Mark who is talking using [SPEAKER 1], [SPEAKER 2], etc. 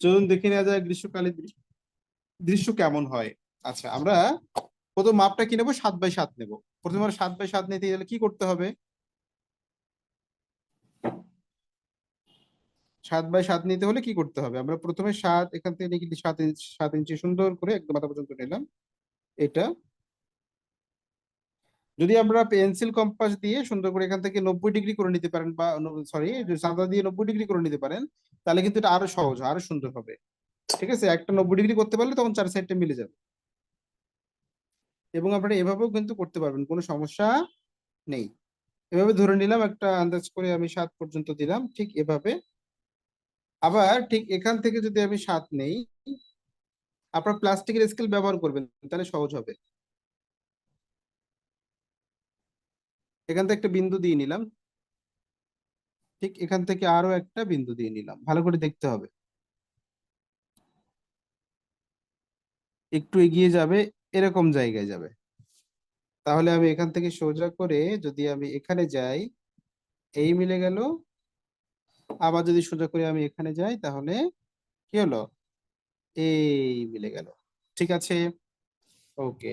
[SPEAKER 1] চলুন দেখে নেওয়া যায় গ্রীষ্মকালে দৃশ্য- কেমন হয়। আচ্ছা আমরা প্রথম মাপটা কি নেব? সাত বাই সাত নেব। প্রথমে সাত বাই সাত নিতে গেলে কি করতে হবে? সাত বাই সাত নিতে হলে কি করতে হবে? আমরা প্রথমে সাত, এখান থেকে লিখি সাত ইঞ্চি সাত ইঞ্চি সুন্দর করে একদম মাথা পর্যন্ত নিলাম। এটা। যদি আমরা পেন্সিল কম্পাস দিয়ে সুন্দর করে এখান থেকে নব্বই ডিগ্রি করে নিতে পারেন বা, সরি সাদা দিয়ে নব্বই ডিগ্রি করে নিতে পারেন তাহলে কিন্তু এটা আরও সহজ আরও সুন্দর হবে। ঠিক আছে? একটা নব্বই ডিগ্রি করতে পারলে তখন চার সাইডটা মিলে যাবে। এবং আপনারা এভাবেও কিন্তু করতে পারবেন, কোনো সমস্যা নেই। এভাবে ধরে নিলাম, একটা আন্দাজ করে আমি সাত পর্যন্ত দিলাম, ঠিক এভাবে। আবার ঠিক এখান থেকে যদি আমি সাত নেই, আপনার প্লাস্টিকের স্কেল ব্যবহার করবেন, তাহলে সহজ হবে। এখান থেকে একটা বিন্দু দিয়ে নিলাম ঠিক এখান থেকে আরও একটা বিন্দু দিয়ে নিলাম। ভালো করে দেখতে হবে। একটু এগিয়ে যাবে, এরকম জায়গায় যাবে। তাহলে আমি এখান থেকে সোজা করে যদি আমি এখানে যাই, এই মিলে গেল। আবার যদি সোজা করে আমি এখানে যাই, তাহলে কি হলো? এই মিলে গেল। ঠিক আছে? ওকে।